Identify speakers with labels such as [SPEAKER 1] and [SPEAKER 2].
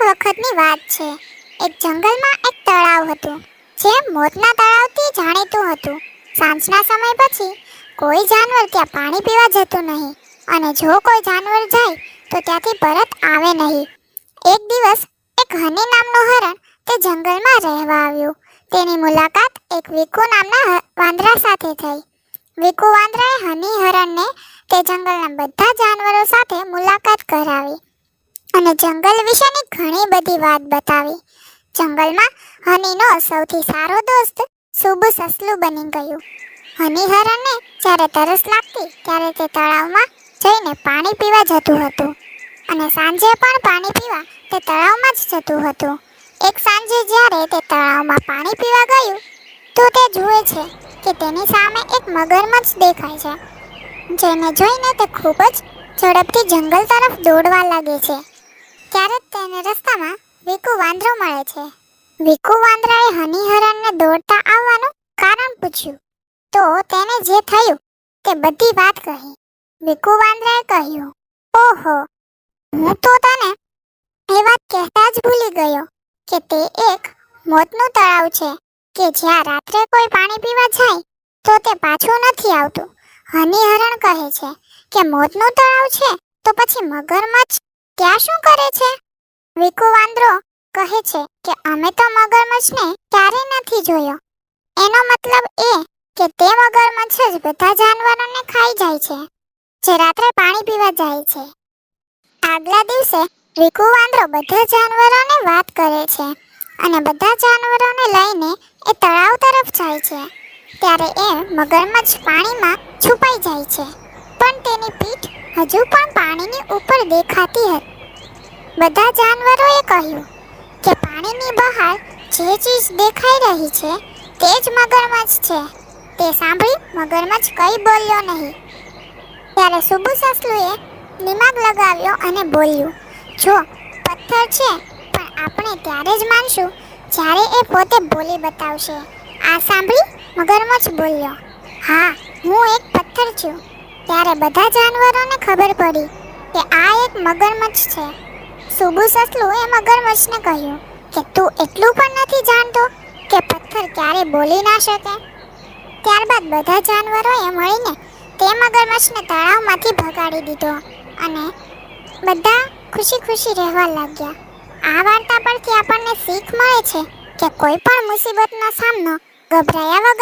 [SPEAKER 1] વખતની વાત છે. એક જંગલમાં એક તળાવ હતું, જે મોતના તળાવથી જાણીતું હતું. સાંજના સમય પછી કોઈ જાનવર ત્યાં પાણી પીવા જતું નહીં અને જો કોઈ જાનવર જાય, તો ત્યાંથી પરત આવે નહીં. એક દિવસ એક હની નામનું હરણ તે જંગલમાં રહેવા આવ્યું. તેની મુલાકાત એક વિકુ નામના વાંદરા સાથે થઈ. વિકુ વાંદરાએ હની હરણને તે જંગલના બધા જાનવરો સાથે મુલાકાત કરાવી. અને જંગલ વિશેની ઘણી બધી વાત બતાવી. જંગલમાં હનીનો સૌથી સારો દોસ્ત સુબુ સસલું બની ગયું. હની હરણને જ્યારે તરસ લાગતી, ત્યારે તે તળાવમાં જઈને પાણી પીવા જતું હતું. અને સાંજે પણ પાણી પીવા તે તળાવમાં જ જતું હતું. એક સાંજે જ્યારે તે તળાવમાં પાણી પીવા ગયું, તો તે જુએ છે કે તેની સામે એક મગરમચ્છ દેખાય છે, જેને જોઈને તે ખૂબ જ ઝડપથી જંગલ તરફ દોડવા લાગે છે. ત્યારે તેને રસ્તામાં વિકુ વાંદરો મળે છે. વિકુ વાંદરાએ હની હરણને દોડતા આવવાનું કારણ પૂછ્યું. તો તેને જે થયું તે બધી વાત કહી. વિકુ વાંદરાએ કહ્યું, ઓહો, હું તો તને એ વાત કહેતા જ ભૂલી ગયો કે તે એક મોતનું તળાવ છે, કે જ્યાં રાત્રે કોઈ પાણી પીવા જાય તો તે પાછું નથી આવતું. હની હરણ કહે છે કે, મોતનું તળાવ છે તો પછી મગરમચ્છ ત્યાં શું કરે છે? વિકુ વાંદરો કહે છે કે અમે તો મગરમચ્છને ક્યારેય નથી જોયો. એનો મતલબ એ કે તે મગરમચ્છ જ બધા જાનવરોને ખાઈ જાય છે, જે રાત્રે પાણી પીવા જાય છે. આગલા દિવસે વિકુ વાંદરો બધા જાનવરોને વાત કરે છે અને બધા જાનવરોને લઈને એ તળાવ તરફ જાય છે. ત્યારે એ મગરમચ્છ પાણીમાં છુપાઈ જાય છે. હજુ પણ પાણીની ઉપર દેખાતી હતી. બધા જાનવરોએ કહ્યું કે પાણીની બહાર જે ચીજ દેખાઈ રહી છે તે જ મગરમચ્છ છે. તે સાંભળી મગરમચ્છ કંઈ બોલ્યો નહીં. ત્યારે સુબુ સસલુએ દિમાગ લગાવ્યો અને બોલ્યું, જો, પથ્થર છે, પણ આપણે ત્યારે જ માનશું જ્યારે એ પોતે બોલી બતાવશે. આ સાંભળી, મગરમચ્છ બોલ્યો. હા, હું એક પથ્થર છું. ત્યારે બધા જાનવરોને ખબર પડી કે આ એક મગરમચ્છ છે. સુબુ સસલું એ મગરમચ્છને કહ્યું કે, તું એટલું પણ નથી જાણતો કે પથ્થર ક્યારે બોલી ના શકે? ત્યારબાદ બધા જાનવરોએ મળીને તે મગરમચ્છને તળાવમાંથી ભગાડી દીધો અને બધા ખુશી ખુશી રહેવા લાગ્યા. આ વાર્તા પરથી આપણને શીખ મળે છે કે કોઈ પણ મુસીબતનો સામનો ગભરાયા વગર